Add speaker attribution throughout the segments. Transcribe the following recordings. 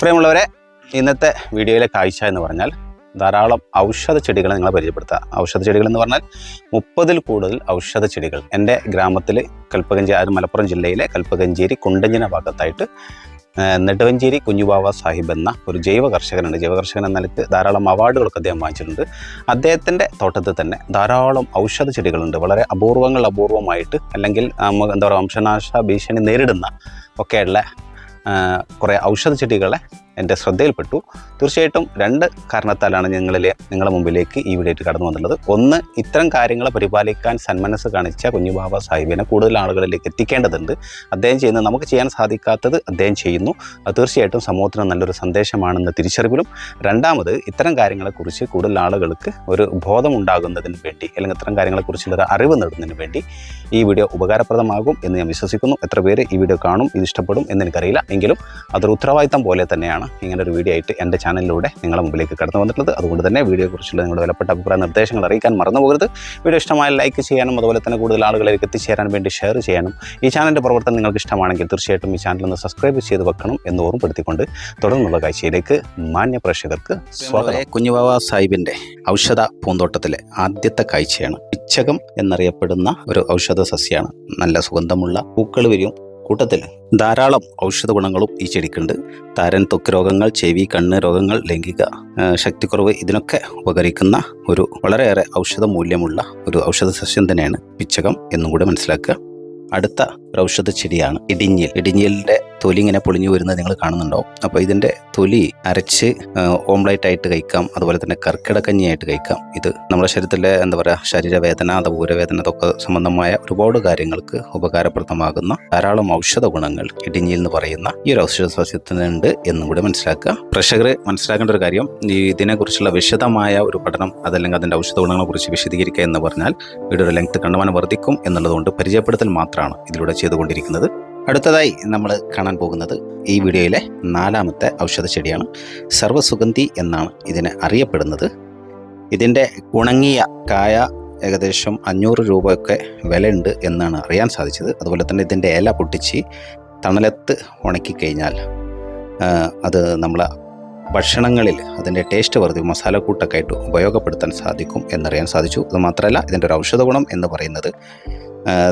Speaker 1: പ്രിയമുള്ളവരെ ഇന്നത്തെ വീഡിയോയിലെ കാഴ്ച എന്ന് പറഞ്ഞാൽ ധാരാളം ഔഷധ ചെടികളെ നിങ്ങളെ പരിചയപ്പെടുത്തുക. ഔഷധ ചെടികൾ എന്ന് പറഞ്ഞാൽ മുപ്പതിൽ കൂടുതൽ ഔഷധ ചെടികൾ. എന്റെ ഗ്രാമത്തിൽ കൽപ്പകഞ്ചേരി അത് മലപ്പുറം ജില്ലയിലെ കൽപ്പകഞ്ചേരി കുണ്ടഞ്ചിന ഭാഗത്തായിട്ട് നെടുവഞ്ചേരി കുഞ്ഞുബാവ സാഹിബ് എന്ന ഒരു ജൈവ കർഷകനുണ്ട്. ജൈവ കർഷകൻ എന്ന നിലയ്ക്ക് ധാരാളം അവാർഡുകളൊക്കെ അദ്ദേഹം വാങ്ങിച്ചിട്ടുണ്ട്. അദ്ദേഹത്തിന്റെ തോട്ടത്തിൽ തന്നെ ധാരാളം ഔഷധ ചെടികളുണ്ട്. വളരെ അപൂർവങ്ങൾ അപൂർവമായിട്ട് അല്ലെങ്കിൽ എന്താ പറയുക വംശനാശ ഭീഷണി നേരിടുന്ന ഒക്കെയുള്ള കുറേ ഔഷധ ചെടികളെ എന്റെ ശ്രദ്ധയിൽപ്പെട്ടു. തീർച്ചയായിട്ടും രണ്ട് കാരണത്താലാണ് ഞങ്ങളിലെ നിങ്ങളുടെ മുമ്പിലേക്ക് ഈ വീഡിയോയിട്ട് കടന്നു വന്നുള്ളത് ഒന്ന് ഇത്തരം കാര്യങ്ങളെ പരിപാലിക്കാൻ സന്മനസ് കാണിച്ച കുഞ്ഞുബാബ സാഹിബിനെ കൂടുതൽ ആളുകളിലേക്ക് എത്തിക്കേണ്ടതുണ്ട്. അദ്ദേഹം ചെയ്യുന്നത് നമുക്ക് ചെയ്യാൻ സാധിക്കാത്തത് അദ്ദേഹം ചെയ്യുന്നു. അത് തീർച്ചയായിട്ടും സമൂഹത്തിന് നല്ലൊരു സന്ദേശമാണെന്ന് തിരിച്ചറിവിലും. രണ്ടാമത് ഇത്തരം കാര്യങ്ങളെക്കുറിച്ച് കൂടുതൽ ആളുകൾക്ക് ഒരു ബോധമുണ്ടാകുന്നതിന് വേണ്ടി അല്ലെങ്കിൽ ഇത്തരം കാര്യങ്ങളെക്കുറിച്ചുള്ളൊരു അറിവ് നേടുന്നതിന് വേണ്ടി ഈ വീഡിയോ ഉപകാരപ്രദമാകും എന്ന് ഞാൻ വിശ്വസിക്കുന്നു. എത്ര പേര് ഈ വീഡിയോ കാണും ഇത് ഇഷ്ടപ്പെടും എന്ന് എനിക്കറിയില്ല. എങ്കിലും അതൊരു ഉത്തരവാദിത്തം പോലെ തന്നെയാണ് ഇങ്ങനെ ഒരു വീഡിയോ ആയിട്ട് എന്റെ ചാനലിലൂടെ നിങ്ങളുടെ മുമ്പിലേക്ക് കടന്നു വന്നിട്ടുള്ളത്. അതുകൊണ്ട് തന്നെ വീഡിയോയെക്കുറിച്ചുള്ള നിങ്ങളുടെ വിലപ്പെട്ട അഭിപ്രായ നിർദ്ദേശങ്ങൾ അറിയിക്കാൻ മറന്നു പോകരുത്. വീഡിയോ ഇഷ്ടമായ ലൈക്ക് ചെയ്യാനും അതുപോലെ തന്നെ കൂടുതൽ ആളുകളിലേക്ക് എത്തിച്ചേരാൻ വേണ്ടി ഷെയർ ചെയ്യാനും ഈ ചാനലിന്റെ പ്രവർത്തനം നിങ്ങൾക്ക് ഇഷ്ടമാണെങ്കിൽ തീർച്ചയായിട്ടും ഈ ചാനൽ ഒന്ന് സബ്സ്ക്രൈബ് ചെയ്ത് വെക്കണം എന്ന് ഓർമ്മപ്പെടുത്തിക്കൊണ്ട് തുടർന്നുള്ള കാഴ്ചയിലേക്ക് മാന്യ പ്രേക്ഷകർക്ക് സ്വാഗതം. കുഞ്ഞുബാബ സാഹിബിന്റെ ഔഷധ പൂന്തോട്ടത്തിലെ ആദ്യത്തെ കാഴ്ചയാണ്. പിച്ചകം എന്നറിയപ്പെടുന്ന ഒരു ഔഷധ സസ്യമാണ് നല്ല സുഗന്ധമുള്ള പൂക്കൾ വരും കൂട്ടത്തിൽ ധാരാളം ഔഷധ ഗുണങ്ങളും ഈ ചെടിക്കുണ്ട്. താരൻ ത്വക്ക് രോഗങ്ങൾ ചെവി കണ്ണ് രോഗങ്ങൾ ലൈംഗിക ശക്തിക്കുറവ് ഇതിനൊക്കെ ഉപകരിക്കുന്ന ഒരു വളരെയേറെ ഔഷധ മൂല്യമുള്ള ഒരു ഔഷധ സസ്യം തന്നെയാണ് പിച്ചകം എന്നും കൂടെ മനസ്സിലാക്കുക. അടുത്ത ഒരു ഔഷധ ചെടിയാണ് ഇടിഞ്ഞിൽ. ഇടിഞ്ഞിലിന്റെ തൊലി ഇങ്ങനെ പൊളിഞ്ഞു വരുന്നത് നിങ്ങൾ കാണുന്നുണ്ടാവും. അപ്പോൾ ഇതിന്റെ തൊലി അരച്ച് ഓംലൈറ്റ് ആയിട്ട് കഴിക്കാം. അതുപോലെ തന്നെ കർക്കിടക്കഞ്ഞിയായിട്ട് കഴിക്കാം. ഇത് നമ്മുടെ ശരീരത്തിലെ എന്താ പറയുക ശരീരവേദന അത് ഊരവേദന അതൊക്കെ സംബന്ധമായ ഒരുപാട് കാര്യങ്ങൾക്ക് ഉപകാരപ്രദമാകുന്ന ധാരാളം ഔഷധ ഗുണങ്ങൾ ഇടിഞ്ഞിൽ എന്ന് പറയുന്ന ഈ ഒരു ഔഷധ സസ്യത്തിനുണ്ട് എന്നും കൂടി മനസ്സിലാക്കുക. പ്രേക്ഷകർ മനസ്സിലാക്കേണ്ട ഒരു കാര്യം ഈ ഇതിനെക്കുറിച്ചുള്ള വിശദമായ ഒരു പഠനം അതല്ലെങ്കിൽ അതിന്റെ ഔഷധ ഗുണങ്ങളെക്കുറിച്ച് വിശദീകരിക്കുക എന്ന് പറഞ്ഞാൽ വീഡിയോയുടെ ലെങ്ത് കണ്ടമാനം വർദ്ധിക്കും എന്നുള്ളതുകൊണ്ട് പരിചയപ്പെടുത്തൽ മാത്രമാണ് ഇതിലൂടെ ചെയ്തുകൊണ്ടിരിക്കുന്നത്. അടുത്തതായി നമ്മൾ കാണാൻ പോകുന്നത് ഈ വീഡിയോയിലെ നാലാമത്തെ ഔഷധ ചെടിയാണ് സർവസുഗന്ധി എന്നാണ് ഇതിനെ അറിയപ്പെടുന്നത്. ഇതിന്റെ ഉണങ്ങിയ കായ ഏകദേശം അഞ്ഞൂറ് രൂപയൊക്കെ വിലയുണ്ട് എന്നാണ് അറിയാൻ സാധിച്ചത്. അതുപോലെ തന്നെ ഇതിന്റെ ഇല പൊട്ടിച്ച് തണലത്ത് ഉണക്കിക്കഴിഞ്ഞാൽ അത് നമ്മൾ ഭക്ഷണങ്ങളിൽ അതിന്റെ ടേസ്റ്റ് വർദ്ധി മസാലക്കൂട്ടൊക്കെ ആയിട്ട് ഉപയോഗപ്പെടുത്താൻ സാധിക്കും എന്നറിയാൻ സാധിച്ചു. അതുമാത്രമല്ല ഇതിന്റെ ഒരു ഔഷധ ഗുണം എന്ന് പറയുന്നത്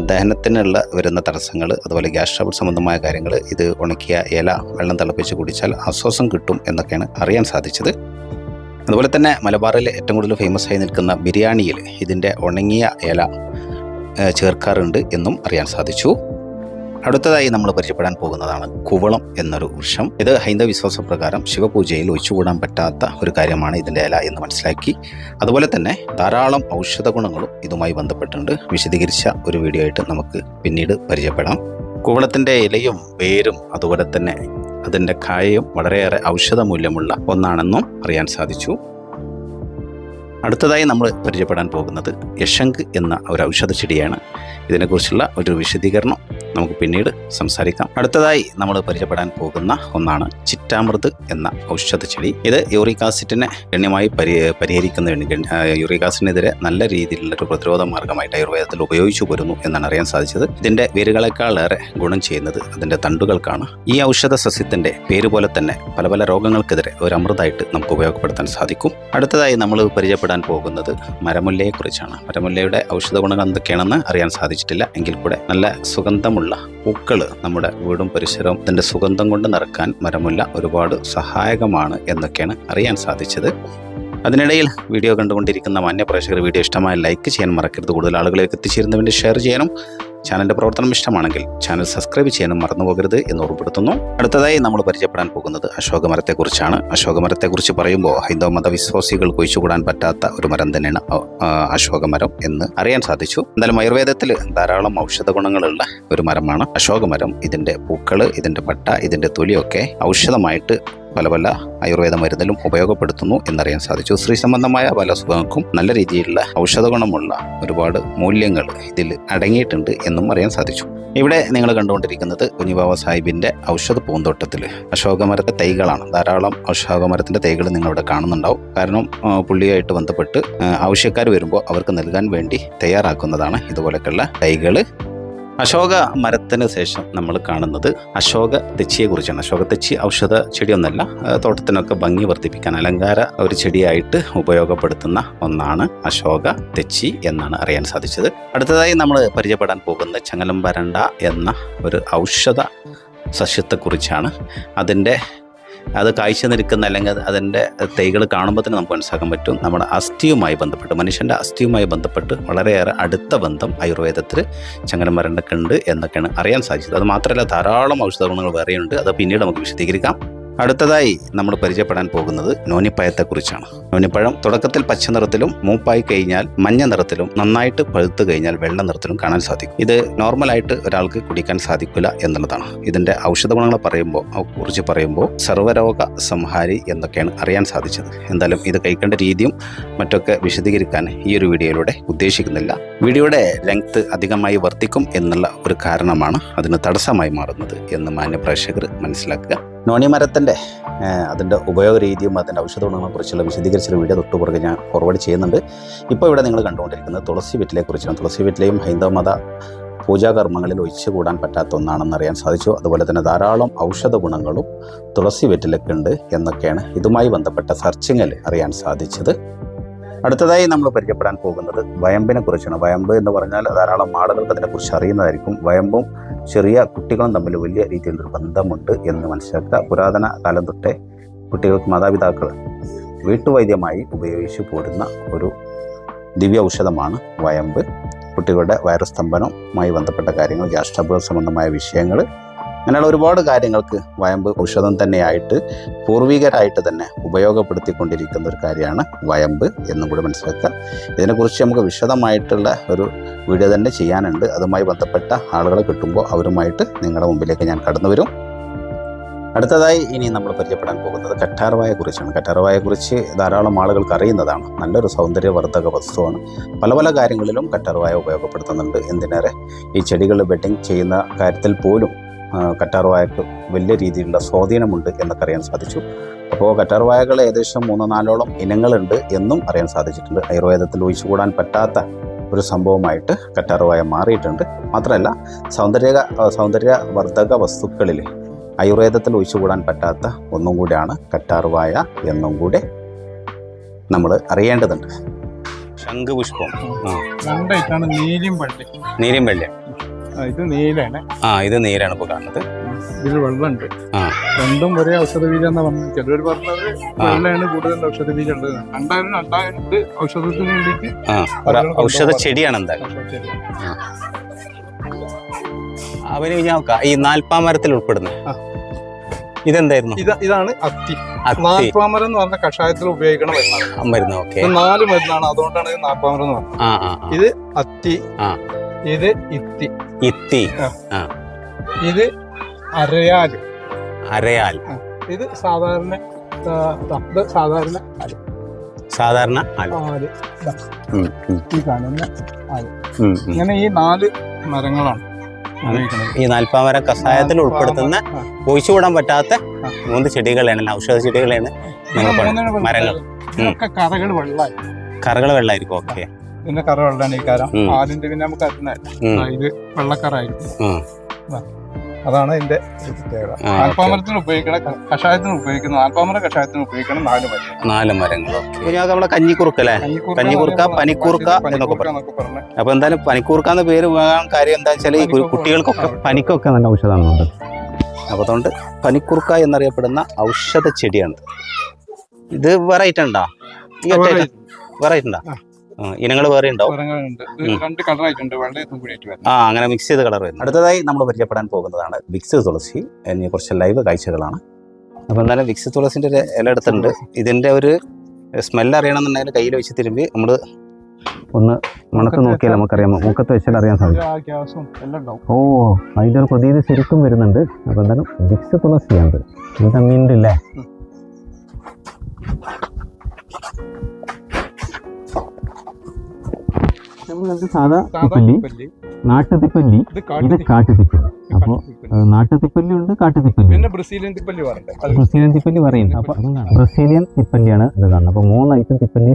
Speaker 1: ദഹനത്തിനുള്ള വരുന്ന തടസ്സങ്ങൾ അതുപോലെ ഗ്യാസ് ട്രബിൾ സംബന്ധമായ കാര്യങ്ങൾ ഇത് ഉണക്കിയ ഇല വെള്ളം തിളപ്പിച്ച് കുടിച്ചാൽ ആശ്വാസം കിട്ടും എന്നൊക്കെയാണ് അറിയാൻ സാധിച്ചത്. അതുപോലെ തന്നെ മലബാറിൽ ഏറ്റവും കൂടുതൽ ഫേമസ് ആയി നിൽക്കുന്ന ബിരിയാണിയിൽ ഇതിന്റെ ഉണങ്ങിയ ഇല ചേർക്കാറുണ്ട് എന്നും അറിയാൻ സാധിച്ചു. അടുത്തതായി നമ്മൾ പരിചയപ്പെടാൻ പോകുന്നതാണ് കുവളം എന്നൊരു വൃക്ഷം. ഇത് ഹൈന്ദവ വിശ്വാസപ്രകാരം ശിവപൂജയിൽ ഒഴിച്ചുകൂടാൻ പറ്റാത്ത ഒരു കാര്യമാണ് ഇതിന്റെ ഇല എന്ന് മനസ്സിലാക്കി. അതുപോലെ തന്നെ ധാരാളം ഔഷധ ഗുണങ്ങളും ഇതുമായി ബന്ധപ്പെട്ടുണ്ട് വിശദീകരിച്ച ഒരു വീഡിയോ ആയിട്ട് നമുക്ക് പിന്നീട് പരിചയപ്പെടാം. കുവളത്തിന്റെ ഇലയും വേരും അതുപോലെ തന്നെ അതിന്റെ കായയും വളരെയേറെ ഔഷധ മൂല്യമുള്ള ഒന്നാണെന്നും അറിയാൻ സാധിച്ചു. അടുത്തതായി നമ്മൾ പരിചയപ്പെടാൻ പോകുന്നത് യശങ്ക് എന്ന ഒരു ഔഷധ ചെടിയാണ് ഇതിനെക്കുറിച്ചുള്ള ഒരു വിശദീകരണം നമുക്ക് പിന്നീട് സംസാരിക്കാം. അടുത്തതായി നമ്മൾ പരിചയപ്പെടാൻ പോകുന്ന ഒന്നാണ് ചിറ്റാമൃത് എന്ന ഔഷധ ചെടി ഇത് യൂറിക് ഗണ്യമായി പരി പരിഹരിക്കുന്നതിന് യൂറിക് നല്ല രീതിയിലുള്ള ഒരു പ്രതിരോധ മാർഗമായിട്ട് ആയുർവേദത്തിൽ ഉപയോഗിച്ചു പോരുന്നു എന്നാണ് അറിയാൻ സാധിച്ചത്. ഇതിന്റെ വേരുകളെക്കാളേറെ ഗുണം ചെയ്യുന്നത് അതിന്റെ തണ്ടുകൾക്കാണ്. ഈ ഔഷധ സസ്യത്തിന്റെ പേര് പോലെ തന്നെ പല പല രോഗങ്ങൾക്കെതിരെ ഒരു അമൃതമായിട്ട് നമുക്ക് ഉപയോഗപ്പെടുത്താൻ സാധിക്കും. അടുത്തതായി നമ്മൾ പരിചയപ്പെടാൻ പോകുന്നത് മരമുല്ലയെ കുറിച്ചാണ് മരമുല്ലയുടെ ഔഷധ ഗുണങ്ങൾ എന്തൊക്കെയാണെന്ന് അറിയാൻ സാധിച്ചിട്ടില്ല. എങ്കിൽ കൂടെ നല്ല സുഗന്ധമുള്ള പൂക്കൾ നമ്മുടെ വീടും പരിസരവും അതിന്റെ സുഗന്ധം കൊണ്ട് നിറക്കാൻ മരമുല്ല ഒരുപാട് സഹായകമാണ് എന്നൊക്കെയാണ് അറിയാൻ സാധിച്ചത്. അതിനിടയിൽ വീഡിയോ കണ്ടുകൊണ്ടിരിക്കുന്ന മാന്യ പ്രേക്ഷകർ വീഡിയോ ഇഷ്ടമായ ലൈക്ക് ചെയ്യാൻ മറക്കരുത്. കൂടുതൽ ആളുകളിലേക്ക് എത്തിച്ചേരുന്നതിന് വേണ്ടി ഷെയർ ചെയ്യാനും ചാനലിന്റെ പ്രവർത്തനം ഇഷ്ടമാണെങ്കിൽ ചാനൽ സബ്സ്ക്രൈബ് ചെയ്യാനും മറന്നുപോകരുത് എന്ന് ഓർമ്മപ്പെടുത്തുന്നു അടുത്തതായി നമ്മൾ പരിചയപ്പെടാൻ പോകുന്നത് അശോകമരത്തെക്കുറിച്ചാണ്. അശോകമരത്തെക്കുറിച്ച് പറയുമ്പോൾ ഹൈന്ദവ മതവിശ്വാസികൾ കുഴിച്ചുകൂടാൻ പറ്റാത്ത ഒരു മരം തന്നെയാണ് അശോകമരം എന്ന് അറിയാൻ സാധിച്ചു. എന്തായാലും ആയുർവേദത്തിൽ ധാരാളം ഔഷധ ഗുണങ്ങളുള്ള ഒരു മരമാണ് അശോകമരം. ഇതിന്റെ പൂക്കൾ ഇതിന്റെ പട്ട ഇതിന്റെ തൊലിയൊക്കെ ഔഷധമായിട്ട് പല പല ആയുർവേദ മരുന്നിലും ഉപയോഗപ്പെടുത്തുന്നു എന്നറിയാൻ സാധിച്ചു. സ്ത്രീ സംബന്ധമായ പല അസുഖങ്ങൾക്കും നല്ല രീതിയിലുള്ള ഔഷധ ഗുണമുള്ള ഒരുപാട് മൂല്യങ്ങൾ ഇതിൽ അടങ്ങിയിട്ടുണ്ട് എന്നും അറിയാൻ സാധിച്ചു. ഇവിടെ നിങ്ങൾ കണ്ടുകൊണ്ടിരിക്കുന്നത് കുഞ്ഞിബാബ സാഹിബിന്റെ ഔഷധ പൂന്തോട്ടത്തിൽ. അശോകമരത്തെ തൈകളാണ്. ധാരാളം അശോകമരത്തിന്റെ തൈകൾ നിങ്ങളിവിടെ കാണുന്നുണ്ടാവും. കാരണം പുള്ളിയായിട്ട് ബന്ധപ്പെട്ട് ആവശ്യക്കാർ വരുമ്പോൾ അവർക്ക് നൽകാൻ വേണ്ടി തയ്യാറാക്കുന്നതാണ് ഇതുപോലെയൊക്കെയുള്ള തൈകൾ. അശോക മരത്തിന് ശേഷം നമ്മൾ കാണുന്നത് അശോക തെച്ചിയെ കുറിച്ചാണ് അശോക തെച്ചി ഔഷധ ചെടിയൊന്നല്ല തോട്ടത്തിനൊക്കെ ഭംഗി വർദ്ധിപ്പിക്കാൻ അലങ്കാര ഒരു ചെടിയായിട്ട് ഉപയോഗപ്പെടുത്തുന്ന ഒന്നാണ് അശോക തെച്ചി എന്നാണ് അറിയാൻ സാധിച്ചത്. അടുത്തതായി നമ്മൾ പരിചയപ്പെടാൻ പോകുന്ന ചങ്ങലം വരണ്ട എന്ന ഒരു ഔഷധ സസ്യത്തെക്കുറിച്ചാണ്. അതിന്റെ അത് കാഴ്ച നിൽക്കുന്ന അല്ലെങ്കിൽ അതിന്റെ തൈകൾ കാണുമ്പോൾ തന്നെ നമുക്ക് മനസ്സിലാക്കാൻ പറ്റും. നമ്മുടെ അസ്ഥിയുമായി ബന്ധപ്പെട്ട് മനുഷ്യന്റെ അസ്ഥിയുമായി ബന്ധപ്പെട്ട് വളരെയേറെ അടുത്ത ബന്ധം ആയുർവേദത്തിൽ ചങ്ങലം വരണ്ടൊക്കെ ഉണ്ട് എന്നൊക്കെയാണ് അറിയാൻ സാധിച്ചത്. അത് മാത്രമല്ല ധാരാളം ഔഷധ ഗുണങ്ങൾ വേറെയുണ്ട്. അത് പിന്നീട് നമുക്ക് വിശദീകരിക്കാം. അടുത്തതായി നമ്മൾ പരിചയപ്പെടാൻ പോകുന്നത് നോനിപ്പഴത്തെക്കുറിച്ചാണ്. നോനിപ്പഴം തുടക്കത്തിൽ പച്ച നിറത്തിലും മൂപ്പായി കഴിഞ്ഞാൽ മഞ്ഞ നിറത്തിലും നന്നായിട്ട് പഴുത്തു കഴിഞ്ഞാൽ വെള്ള നിറത്തിലും കാണാൻ സാധിക്കും. ഇത് നോർമലായിട്ട് ഒരാൾക്ക് കുടിക്കാൻ സാധിക്കില്ല എന്നുള്ളതാണ്. ഇതിന്റെ ഔഷധ ഗുണങ്ങൾ പറയുമ്പോൾ കുറിച്ച് പറയുമ്പോൾ സർവരോഗ സംഹാരി എന്നൊക്കെയാണ് അറിയാൻ സാധിച്ചത്. എന്തായാലും ഇത് കഴിക്കേണ്ട രീതിയും മറ്റൊക്കെ വിശദീകരിക്കാൻ ഈ ഒരു വീഡിയോയിലൂടെ ഉദ്ദേശിക്കുന്നില്ല. വീഡിയോയുടെ ലെങ്ത് അധികമായി വർദ്ധിക്കും എന്നുള്ള ഒരു കാരണമാണ് അതിന് തടസ്സമായി മാറുന്നത് എന്ന് മാന്യ പ്രേക്ഷകർ മനസ്സിലാക്കുക. നോണി മരത്തിന്റെ അതിന്റെ ഉപയോഗ രീതിയും അതിന്റെ ഔഷധ ഗുണങ്ങളെ കുറിച്ചുള്ള വിശദീകരിച്ചൊരു വീഡിയോ തൊട്ടുപുറകെ ഞാൻ ഫോർവേഡ് ചെയ്യുന്നുണ്ട്. ഇപ്പോൾ ഇവിടെ നിങ്ങൾ കണ്ടുകൊണ്ടിരിക്കുന്നത് തുളസി വെറ്റിലെ കുറിച്ചാണ്. തുളസി വീട്ടിലെയും ഹൈന്ദവ മത ഒഴിച്ചു കൂടാൻ പറ്റാത്ത ഒന്നാണെന്ന് അറിയാൻ സാധിച്ചു. അതുപോലെ തന്നെ ധാരാളം ഔഷധ ഗുണങ്ങളും തുളസി വെറ്റിലൊക്കെ ഉണ്ട് എന്നൊക്കെയാണ് ഇതുമായി ബന്ധപ്പെട്ട സെർച്ചിങ്ങിൽ അറിയാൻ സാധിച്ചത്. അടുത്തതായി നമ്മൾ പരിചയപ്പെടാൻ പോകുന്നത് വയമ്പിനെ കുറിച്ചാണ്. വയമ്പ് എന്ന് പറഞ്ഞാൽ ധാരാളം ആളുകൾക്ക് അതിനെക്കുറിച്ച് അറിയുന്നതായിരിക്കും. വയമ്പും ചെറിയ കുട്ടികളും തമ്മിൽ വലിയ രീതിയിലൊരു ബന്ധമുണ്ട് എന്ന് മനസ്സിലാക്കുക. പുരാതന കാലം തൊട്ടേ കുട്ടികൾക്ക് മാതാപിതാക്കൾ വീട്ടുവൈദ്യമായി ഉപയോഗിച്ചു പോരുന്ന ഒരു ദിവ്യ ഔഷധമാണ് വയമ്പ്. കുട്ടികളുടെ വയറുസ്തംഭനവുമായി ബന്ധപ്പെട്ട കാര്യങ്ങൾ ഗ്യാസ്ട്രബുകൾ സംബന്ധമായ വിഷയങ്ങൾ അങ്ങനെയുള്ള ഒരുപാട് കാര്യങ്ങൾക്ക് വയമ്പ് ഔഷധം തന്നെയായിട്ട് പൂർവികരായിട്ട് തന്നെ ഉപയോഗപ്പെടുത്തിക്കൊണ്ടിരിക്കുന്ന ഒരു കാര്യമാണ് വയമ്പ് എന്നും കൂടി മനസ്സിലാക്കുക. ഇതിനെക്കുറിച്ച് നമുക്ക് വിശദമായിട്ടുള്ള ഒരു വീഡിയോ തന്നെ ചെയ്യാനുണ്ട്. അതുമായി ബന്ധപ്പെട്ട ആളുകളെ കിട്ടുമ്പോൾ അവരുമായിട്ട് നിങ്ങളുടെ മുമ്പിലേക്ക് ഞാൻ കടന്നു വരും. അടുത്തതായി ഇനി നമ്മൾ പരിചയപ്പെടാൻ പോകുന്നത് കറ്റാർവായെ കുറിച്ചാണ് കറ്റാർവായെ കുറിച്ച് ധാരാളം ആളുകൾക്ക് അറിയുന്നതാണ്. നല്ലൊരു സൗന്ദര്യവർദ്ധക വസ്തുവാണ്. പല പല കാര്യങ്ങളിലും കറ്റാർവായ ഉപയോഗപ്പെടുത്തുന്നുണ്ട്. എന്തിനേറെ? ഈ ചെടികൾ വെഡിങ് ചെയ്യുന്ന കാര്യത്തിൽ പോലും കറ്റാർവായക്ക് വലിയ രീതിയിലുള്ള സ്വാധീനമുണ്ട് എന്നൊക്കെ അറിയാൻ സാധിച്ചു. അപ്പോൾ കറ്റാർവായകൾ ഏകദേശം മൂന്നോ നാലോളം ഇനങ്ങളുണ്ട് എന്നും അറിയാൻ സാധിച്ചിട്ടുണ്ട്. ആയുർവേദത്തിൽ ഒഴിച്ചുകൂടാൻ പറ്റാത്ത ഒരു സംഭവമായിട്ട് കറ്റാർവായ മാറിയിട്ടുണ്ട്. മാത്രമല്ല സൗന്ദര്യ സൗന്ദര്യവർദ്ധക വസ്തുക്കളിൽ ആയുർവേദത്തിൽ ഒഴിച്ചുകൂടാൻ പറ്റാത്ത ഒന്നും കൂടിയാണ് കറ്റാർവായ എന്നും കൂടെ നമ്മൾ അറിയേണ്ടതുണ്ട്. ശംഖുപുഷ്പം. നീലിയും
Speaker 2: രണ്ടായിട്ടാണ് നീലും വെള്ളി.
Speaker 1: നീരും വെള്ളം.
Speaker 2: ആ, ഇത് നീലാണ്.
Speaker 1: ആ ഇത് നീലാണ് ഇപ്പോൾ കാണുന്നത്.
Speaker 2: ഇതിൽ വെള്ളമുണ്ട്.
Speaker 1: ആ.
Speaker 2: രണ്ടും ഒരേ ഔഷധ ബീജം എന്നാ പറഞ്ഞത് ചിലർ പറഞ്ഞത് വെള്ളമാണ് കൂടുതൽ ഔഷധ ബീജം ഉള്ളത് രണ്ടായിരം രണ്ടായിരത്തി ഔഷധത്തിന് വേണ്ടിയിട്ട്
Speaker 1: ആ ഒരു ഔഷധ ചെടിയാണ് എന്തായാലും. അവന് ഞാൻ നോക്കാം. ഈ നാൽപ്പാമരത്തിൽ ഉൾപ്പെടുന്നത്.
Speaker 2: ആ.
Speaker 1: ഇതെന്തായിരുന്നു?
Speaker 2: ഇത് ഇതാണ് അത്തി. നാൽപ്പാമരം എന്ന് പറഞ്ഞ കഷായത്തിൽ ഉപയോഗിക്കണ മരുന്നാണ്.
Speaker 1: മരുന്ന് ഓക്കെ.
Speaker 2: ഇത് നാല് മരുന്നാണ്. അതുകൊണ്ടാണ് ഇത് നാൽപ്പാമരം എന്ന് പറഞ്ഞത്. ഇത് അത്തി. ഇത് ഇത്തി.
Speaker 1: ഇത്തി.
Speaker 2: ഇത് അരയാൽ.
Speaker 1: അരയാൽ.
Speaker 2: ഇത് സാധാരണ ഇത് സാധാരണ
Speaker 1: സാധാരണ. ആൽ
Speaker 2: ഈ കാണുന്ന. ഇങ്ങനെ ഈ നാല് മരങ്ങളാണ്
Speaker 1: ഈ നാൽപ്പാമര കഷായത്തിൽ ഉൾപ്പെടുത്തുന്ന
Speaker 2: ഒഴിച്ചു
Speaker 1: ഒഴിച്ചുകൂടാൻ പറ്റാത്ത മൂന്ന് ചെടികളാണ് ഔഷധ ചെടികളാണ് മരങ്ങൾ.
Speaker 2: കറകൾ വെള്ളമായി
Speaker 1: കറകൾ വെള്ളമായിരിക്കും. ഓക്കെ.
Speaker 2: ഇതിന്റെ കറ വെള്ളമാണ് ഈ കാരം. ആദ്യത്തെ പിന്നെ നമുക്ക് അറിഞ്ഞ ഇത് വെള്ളക്കറായിരിക്കും. അതാണ് ഇതിന്റെ പ്രത്യേകത. ആൽപ്പാമരത്തിന് ഉപയോഗിക്കണ കഷായത്തിന് ഉപയോഗിക്കുന്ന ആൽപ്പാമര കഷായത്തിന് ഉപയോഗിക്കണം നാല് മരം
Speaker 1: നാല് മരങ്ങൾ പിന്നെ അത് നമ്മുടെ കഞ്ഞിക്കുറുക്ക് അല്ലേ? കഞ്ഞിക്കുറുക്ക, പനിക്കൂർക്ക എന്നൊക്കെ
Speaker 2: പറഞ്ഞു.
Speaker 1: അപ്പൊ എന്തായാലും പനിക്കൂർക്ക എന്ന പേര് വേകാൻ കാര്യം എന്താ വെച്ചാൽ ഈ. കുട്ടികൾക്കൊക്കെ പനിക്കൊക്കെ നല്ല ഔഷധമാണ് അപ്പൊ അതുകൊണ്ട് പനിക്കുറുക്ക എന്നറിയപ്പെടുന്ന ഔഷധ ചെടിയാണ് ഇത് വെറൈറ്റി ഉണ്ടോ? ഈ വെറൈറ്റി ഉണ്ടോ. ഇനങ്ങൾ വേറെ.
Speaker 2: രണ്ട് കളറായിട്ടുണ്ട്
Speaker 1: ആ അങ്ങനെ മിക്സ് ചെയ്ത് കളർ വരുന്നത്. അടുത്തതായി നമ്മൾ പരിചയപ്പെടാൻ പോകുന്നതാണ് വിക്സ് തുളസി എന്നീ കുറച്ച് ലൈവ് കാഴ്ചകളാണ്. അപ്പോൾ എന്തായാലും വിക്സ് തുളസിന്റെ ഒരു ഇല എടുത്തിട്ടുണ്ട്. ഇതിന്റെ ഒരു സ്മെല്ല് അറിയണമെന്നുണ്ടെങ്കിൽ കയ്യിൽ വെച്ച് തിരുമ്പി നമ്മൾ ഒന്ന് മണത്ത് നോക്കിയാൽ നമുക്കറിയാം മുഖത്ത് വെച്ചാൽ അറിയാൻ സാധിക്കും. ഓ അതിന്റെ ഒരു പ്രതീതി ശരിക്കും വരുന്നുണ്ട്. അപ്പോൾ എന്തായാലും വിക്സ് തുളസിയാണ് ഇത് തമ്മിന്റെ ഇല്ലേ? സാധാ
Speaker 2: സാധാ
Speaker 1: തിപ്പല്ലി?
Speaker 2: തിപ്പല്ലി.
Speaker 1: നാട്ടുതിപ്പല്ലി.
Speaker 2: ഇത് കാട്ടുതിപ്പല്ലി.
Speaker 1: അപ്പൊ അപ്പോൾ. നാട്ടുതിപ്പല്ലി ഉണ്ട് കാട്ടുതിപ്പല്ലി
Speaker 2: പിന്നെ ബ്രസീലിയൻ തിപ്പല്ലി
Speaker 1: ബ്രസീലിയൻ തിപ്പല്ലി പറയുന്നത് അപ്പോൾ ബ്രസീലിയൻ തിപ്പല്ലിയാണ് ഇത് കാണുന്നത്. അപ്പോൾ മൂന്ന് ഐറ്റം തിപ്പല്ലി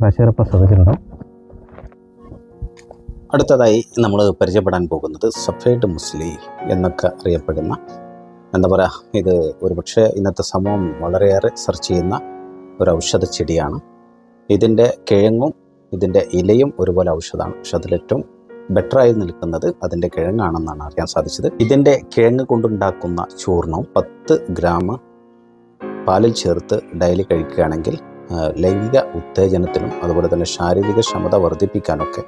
Speaker 1: പ്രഷർ ഇപ്പോൾ ശ്രദ്ധിച്ചിട്ടുണ്ടാവും അടുത്തതായി നമ്മൾ പരിചയപ്പെടാൻ പോകുന്നത് സഫേഡ് മുസ്ലി എന്നൊക്കെ അറിയപ്പെടുന്ന എന്താ പറയുക ഇത് ഒരുപക്ഷെ ഇന്നത്തെ സമൂഹം വളരെയേറെ സെർച്ച് ചെയ്യുന്ന ഒരു ഔഷധ ചെടിയാണ് ഇതിന്റെ കിഴങ്ങും ഇതിന്റെ ഇലയും ഒരുപോലെ ഔഷധമാണ്. പക്ഷെ അതിലേറ്റവും ബെറ്ററായി നിൽക്കുന്നത് അതിന്റെ കിഴങ്ങാണെന്നാണ് അറിയാൻ സാധിച്ചത്. ഇതിന്റെ കിഴങ്ങ് കൊണ്ടുണ്ടാക്കുന്ന ചൂർണം പത്ത് ഗ്രാം പാലിൽ ചേർത്ത് ഡെയിലി കഴിക്കുകയാണെങ്കിൽ ലൈംഗിക ഉത്തേജനത്തിനും അതുപോലെ തന്നെ ശാരീരിക ക്ഷമത വർദ്ധിപ്പിക്കാനൊക്കെ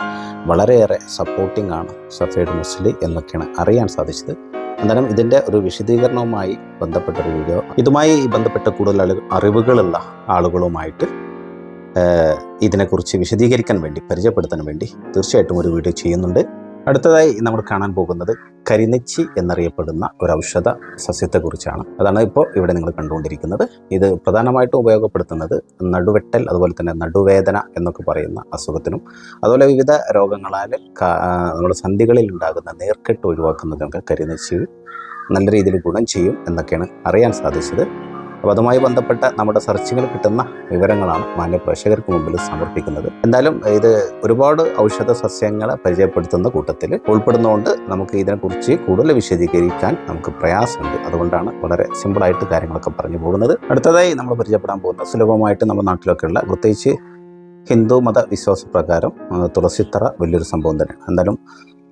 Speaker 1: വളരെയേറെ സപ്പോർട്ടിംഗ് ആണ് സഫേഡ് മുസ്ലി എന്നൊക്കെയാണ് അറിയാൻ സാധിച്ചത്. അന്നേരം ഇതിന്റെ ഒരു വിശദീകരണവുമായി ബന്ധപ്പെട്ട ഒരു വീഡിയോ. ഇതുമായി ബന്ധപ്പെട്ട കൂടുതൽ അറിവുകളുള്ള ആളുകളുമായിട്ട് ഇതിനെക്കുറിച്ച് വിശദീകരിക്കാൻ വേണ്ടി പരിചയപ്പെടുത്താൻ വേണ്ടി തീർച്ചയായിട്ടും ഒരു വീഡിയോ ചെയ്യുന്നുണ്ട്. അടുത്തതായി നമ്മൾ കാണാൻ പോകുന്നത് കരിനെച്ചി എന്നറിയപ്പെടുന്ന ഒരു ഔഷധ സസ്യത്തെക്കുറിച്ചാണ്. അതാണ് ഇപ്പോൾ ഇവിടെ നിങ്ങൾ കണ്ടുകൊണ്ടിരിക്കുന്നത്. ഇത് പ്രധാനമായിട്ടും ഉപയോഗപ്പെടുത്തുന്നത് നടുവെട്ടൽ അതുപോലെ തന്നെ നടുവേദന എന്നൊക്കെ പറയുന്ന അസുഖത്തിനും അതുപോലെ വിവിധ രോഗങ്ങളാൽ നമ്മുടെ സന്ധികളിൽ ഉണ്ടാകുന്ന നേർക്കെട്ട് ഒഴിവാക്കുന്നതിനൊക്കെ കരിനെച്ചി നല്ല രീതിയിൽ ഗുണം ചെയ്യും എന്നൊക്കെയാണ് അറിയാൻ സാധിച്ചത്. അപ്പോൾ അതുമായി ബന്ധപ്പെട്ട നമ്മുടെ സെർച്ചുകൾ കിട്ടുന്ന വിവരങ്ങളാണ് മാന്യ പ്രേക്ഷകർക്ക് മുമ്പിൽ സമർപ്പിക്കുന്നത്. എന്തായാലും ഇത് ഒരുപാട് ഔഷധ സസ്യങ്ങളെ പരിചയപ്പെടുത്തുന്ന കൂട്ടത്തിൽ ഉൾപ്പെടുന്നതുകൊണ്ട് നമുക്ക് ഇതിനെക്കുറിച്ച് കൂടുതൽ വിശദീകരിക്കാൻ നമുക്ക് പ്രയാസമുണ്ട്. അതുകൊണ്ടാണ് വളരെ സിമ്പിളായിട്ട് കാര്യങ്ങളൊക്കെ പറഞ്ഞു പോകുന്നത്. അടുത്തതായി നമ്മൾ പരിചയപ്പെടാൻ പോകുന്ന സുലഭമായിട്ട് നമ്മുടെ നാട്ടിലൊക്കെയുള്ള പ്രത്യേകിച്ച് ഹിന്ദു മത വിശ്വാസപ്രകാരം പ്രകാരം തുളസിത്തറ വലിയൊരു സംഭവം തന്നെയാണ്. എന്തായാലും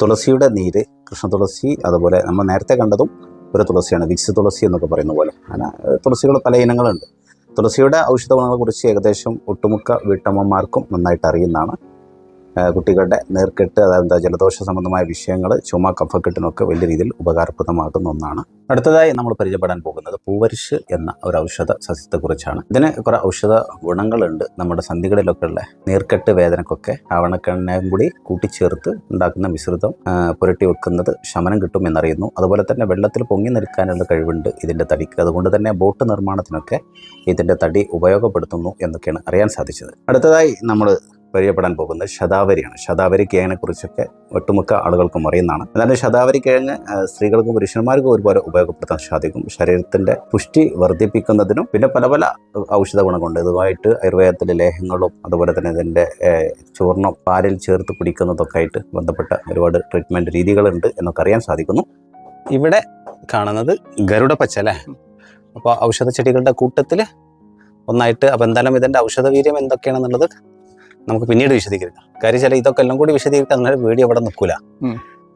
Speaker 1: തുളസിയുടെ നീര് കൃഷ്ണ തുളസി അതുപോലെ നമ്മൾ നേരത്തെ കണ്ടതും ഒരു തുളസിയാണ് വിക്സ് തുളസി എന്നൊക്കെ പറയുന്ന പോലെ. അങ്ങനെ തുളസികൾ പല ഇനങ്ങളുണ്ട്. തുളസിയുടെ ഔഷധ ഗുണങ്ങളെക്കുറിച്ച് ഏകദേശം ഒട്ടുമുക്ക വീട്ടമ്മമാർക്കും നന്നായിട്ട് അറിയുന്നതാണ്. കുട്ടികളുടെ നേർക്കെട്ട് അതായത് ജലദോഷ സംബന്ധമായ വിഷയങ്ങൾ ചുമ കഫക്കെട്ടിനൊക്കെ വലിയ രീതിയിൽ ഉപകാരപ്രദമാകുന്ന ഒന്നാണ്. അടുത്തതായി നമ്മൾ പരിചയപ്പെടാൻ പോകുന്നത് പൂവരിശ് എന്ന ഒരു ഔഷധ സസ്യത്തെക്കുറിച്ചാണ്. ഇതിന് കുറേ ഔഷധ ഗുണങ്ങളുണ്ട്. നമ്മുടെ സന്ധികളിലൊക്കെ ഉള്ള നീർക്കെട്ട് വേദനക്കൊക്കെ ആവണക്കെണ്ണയും കൂടി കൂട്ടിച്ചേർത്ത് ഉണ്ടാക്കുന്ന മിശ്രിതം പുരട്ടി വെക്കുന്നത് ശമനം കിട്ടും എന്നറിയുന്നു. അതുപോലെ തന്നെ വെള്ളത്തിൽ പൊങ്ങി നിൽക്കാനുള്ള കഴിവുണ്ട് ഇതിന്റെ തടിക്ക്. അതുകൊണ്ട് തന്നെ ബോട്ട് നിർമ്മാണത്തിനൊക്കെ ഇതിന്റെ തടി ഉപയോഗപ്പെടുത്തുന്നു എന്നൊക്കെയാണ് അറിയാൻ സാധിച്ചത്. അടുത്തതായി നമ്മൾ പരിചയപ്പെടാൻ പോകുന്നത് ശതാവരിയാണ്. ശതാവരി കിഴങ്ങിനെ കുറിച്ചൊക്കെ ഒട്ടുമുക്ക ആളുകൾക്കും അറിയുന്നതാണ്. എന്നാലും ശതാവരി കിഴങ്ങ് സ്ത്രീകൾക്കും പുരുഷന്മാർക്കും ഒരുപോലെ ഉപയോഗപ്പെടുത്താൻ സാധിക്കും. ശരീരത്തിന്റെ പുഷ്ടി വർദ്ധിപ്പിക്കുന്നതിനും പിന്നെ പല പല ഔഷധ ഗുണങ്ങളുണ്ട്. ഇതുമായിട്ട് ആയുർവേദത്തിലെ ലേഹങ്ങളും അതുപോലെ തന്നെ ഇതിന്റെ ചൂർണം പാലിൽ ചേർത്ത് കുടിക്കുന്നതൊക്കെ ആയിട്ട് ബന്ധപ്പെട്ട ഒരുപാട് ട്രീറ്റ്മെന്റ് രീതികളുണ്ട് എന്നൊക്കെ അറിയാൻ സാധിക്കുന്നു. ഇവിടെ കാണുന്നത് ഗരുഡ പച്ച അല്ലേ അപ്പോൾ ഔഷധ ചെടികളുടെ കൂട്ടത്തിൽ ഒന്നായിട്ട് അപ്പോൾ എന്തായാലും ഇതിന്റെ ഔഷധ വീര്യം എന്തൊക്കെയാണെന്നുള്ളത് നമുക്ക് പിന്നീട് വിശദീകരിക്കാം. കാര്യം ചില ഇതൊക്കെ എല്ലാം കൂടി വിശദീകരിക്കാൻ അങ്ങനെ വീഡിയോ അവിടെ നിൽക്കില്ല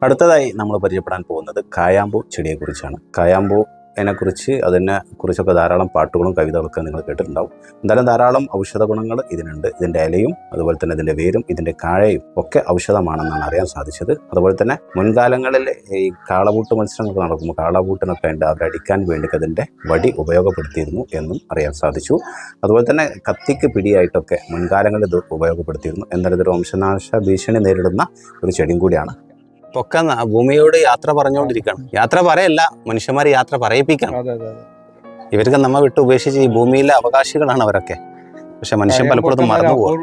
Speaker 1: അടുത്തതായി നമ്മൾ പരിചയപ്പെടാൻ പോകുന്നത് കായാമ്പൂ ചെടിയെക്കുറിച്ചാണ്. കായാമ്പൂ അതിനെക്കുറിച്ച് അതിനെ കുറിച്ചൊക്കെ ധാരാളം പാട്ടുകളും കവിതകളൊക്കെ നിങ്ങൾ കേട്ടിട്ടുണ്ടാവും. എന്തായാലും ധാരാളം ഔഷധ ഗുണങ്ങൾ ഇതിനുണ്ട്. ഇതിന്റെ ഇലയും അതുപോലെ തന്നെ ഇതിന്റെ വേരും ഇതിന്റെ കാഴയും ഒക്കെ ഔഷധമാണെന്നാണ് അറിയാൻ സാധിച്ചത്. അതുപോലെ തന്നെ മുൻകാലങ്ങളിൽ ഈ കാളപൂട്ട് മത്സരങ്ങളൊക്കെ നടക്കുമ്പോൾ കാളപൂട്ടിനൊക്കെ ഉണ്ട് അവരടിക്കാൻ വേണ്ടി അതിന്റെ വടി ഉപയോഗപ്പെടുത്തിയിരുന്നു എന്നും അറിയാൻ സാധിച്ചു. അതുപോലെ തന്നെ കത്തിക്ക് പിടിയായിട്ടൊക്കെ മുൻകാലങ്ങളിൽ ഇത് ഉപയോഗപ്പെടുത്തിയിരുന്നു. എന്തായാലും ഇതൊരു വംശനാശ ഭീഷണി നേരിടുന്ന ഒരു ചെടിയും കൂടിയാണ്. ഒക്കെ ഭൂമിയോട് യാത്ര പറഞ്ഞുകൊണ്ടിരിക്കണം യാത്ര പറയല്ല മനുഷ്യന്മാരെ യാത്ര പറയിപ്പിക്കണം ഇവർക്ക് നമ്മ വിട്ട് ഉപേക്ഷിച്ച് ഈ ഭൂമിയിലെ അവകാശികളാണ് അവരൊക്കെ. പക്ഷെ മനുഷ്യൻ പലപ്പോഴും മറന്നു പോകും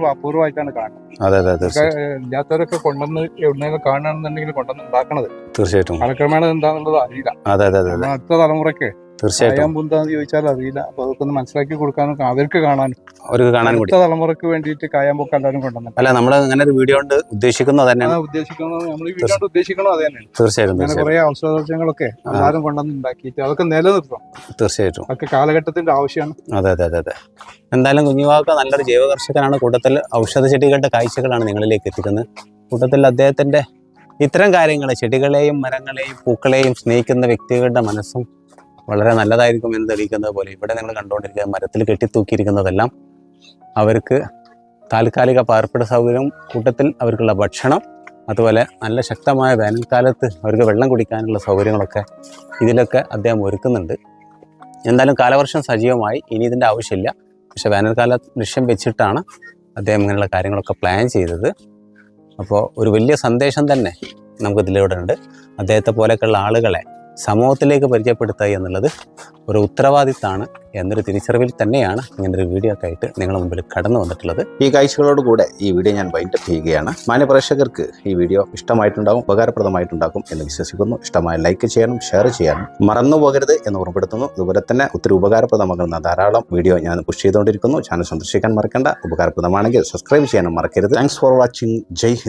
Speaker 1: അതെ അതെ തീർച്ചയായിട്ടും.
Speaker 2: ഏഹ്, ഇല്ലാത്തവരൊക്കെ കൊണ്ടുവന്ന് എവിടെയെങ്കിലും കാണുകയാണെന്നുണ്ടെങ്കിൽ കൊണ്ടുവന്ന് ഉണ്ടാക്കണത്.
Speaker 1: തീർച്ചയായിട്ടും.
Speaker 2: കാലക്രമേണ എന്താണെന്നുള്ളത് അറിയില്ല.
Speaker 1: അതെ അതെ അതെ അതെ.
Speaker 2: അടുത്ത തലമുറയ്ക്ക്
Speaker 1: തീർച്ചയായിട്ടും.
Speaker 2: കായാമ്പൂ എന്താന്ന് ചോദിച്ചാൽ അറിയില്ല അപ്പൊ അതൊക്കെ ഒന്ന് മനസ്സിലാക്കി കൊടുക്കാനും അവർക്ക് കാണാനും.
Speaker 1: അവർക്ക് കാണാൻ കൂടി.
Speaker 2: അടുത്ത തലമുറയ്ക്ക് വേണ്ടിയിട്ട് കായാമ്പൊക്കെ എല്ലാവരും കൊണ്ടുവന്നു
Speaker 1: അല്ല നമ്മൾ അങ്ങനെ ഒരു വീഡിയോ കൊണ്ട് ഉദ്ദേശിക്കുന്നത് തന്നെയാണ്.
Speaker 2: ഉദ്ദേശിക്കുന്നത് നമ്മൾ വീഡിയോ കൊണ്ട് ഉദ്ദേശിക്കണത് അത് തന്നെയാണ്.
Speaker 1: തീർച്ചയായിട്ടും
Speaker 2: അങ്ങനെ കുറെ ഔഷധസസ്യങ്ങളൊക്കെ എല്ലാവരും കൊണ്ടുവന്ന് ഉണ്ടാക്കിയിട്ട് അതൊക്കെ നിലനിർത്തണം.
Speaker 1: തീർച്ചയായിട്ടും.
Speaker 2: അതൊക്കെ കാലഘട്ടത്തിന്റെ ആവശ്യമാണ്.
Speaker 1: അതെ അതെ അതെ അതെ. എന്തായാലും കുഞ്ഞുവാക്ക നല്ലൊരു ജൈവ കർഷകനാണ് കൂട്ടത്തിൽ ഔഷധ ചെടികളുടെ കാഴ്ചകളാണ് നിങ്ങളിലേക്ക് എത്തിക്കുന്നത്. കൂട്ടത്തിൽ അദ്ദേഹത്തിന്റെ ഇത്തരം കാര്യങ്ങൾ ചെടികളെയും മരങ്ങളെയും പൂക്കളെയും സ്നേഹിക്കുന്ന വ്യക്തികളുടെ മനസ്സും വളരെ നല്ലതായിരിക്കും എന്ന് തെളിയിക്കുന്നത് പോലെ ഇവിടെ നിങ്ങൾ കണ്ടുകൊണ്ടിരിക്കുക മരത്തിൽ കെട്ടിത്തൂക്കിയിരിക്കുന്നതെല്ലാം അവർക്ക് താൽക്കാലിക പാർപ്പിട സൗകര്യം കൂട്ടത്തിൽ അവർക്കുള്ള ഭക്ഷണം അതുപോലെ നല്ല ശക്തമായ വേനൽക്കാലത്ത് അവർക്ക് വെള്ളം കുടിക്കാനുള്ള സൗകര്യങ്ങളൊക്കെ ഇതിലൊക്കെ അദ്ദേഹം ഒരുക്കുന്നുണ്ട്. എന്തായാലും കാലവർഷം സജീവമായി ഇനി ഇതിന്റെ ആവശ്യമില്ല. പക്ഷേ വേനൽക്കാല ലക്ഷ്യം വെച്ചിട്ടാണ് അദ്ദേഹം ഇങ്ങനെയുള്ള കാര്യങ്ങളൊക്കെ പ്ലാൻ ചെയ്തത്. അപ്പോൾ ഒരു വലിയ സന്ദേശം തന്നെ നമുക്ക് ഇതിലൂടെ ഉണ്ട്. അദ്ദേഹത്തെ പോലെയൊക്കെയുള്ള ആളുകളെ സമൂഹത്തിലേക്ക് പരിചയപ്പെടുത്തുക എന്നുള്ളത് ഒരു ഉത്തരവാദിത്തമാണ് എന്നൊരു തിരിച്ചറിവിൽ തന്നെയാണ് ഇങ്ങനെ ഒരു വീഡിയോ ഒക്കെ ആയിട്ട് നിങ്ങളുടെ മുമ്പിൽ കടന്നു വന്നിട്ടുള്ളത്. ഈ കാഴ്ചകളോട് കൂടെ ഈ വീഡിയോ ഞാൻ വൈൻഡപ്പ് ചെയ്യുകയാണ്. മാന്യ പ്രേക്ഷകർക്ക് ഈ വീഡിയോ ഇഷ്ടമായിട്ടുണ്ടാകും ഉപകാരപ്രദമായിട്ടുണ്ടാകും എന്ന് വിശ്വസിക്കുന്നു. ഇഷ്ടമായ ലൈക്ക് ചെയ്യണം ഷെയർ ചെയ്യണം മറന്നു പോകരുത് എന്ന് ഓർമ്മപ്പെടുത്തുന്നു. അതുപോലെ തന്നെ ഒത്തിരി ഉപകാരപ്രദമാകുന്ന ധാരാളം വീഡിയോ ഞാൻ പുഷ് ചെയ്തുകൊണ്ടിരിക്കുന്നു. ചാനൽ സന്ദർശിക്കാൻ മറക്കേണ്ട. ഉപകാരപ്രദമാണെങ്കിൽ സബ്സ്ക്രൈബ് ചെയ്യാനും മറക്കരുത്. Thanks for watching Jai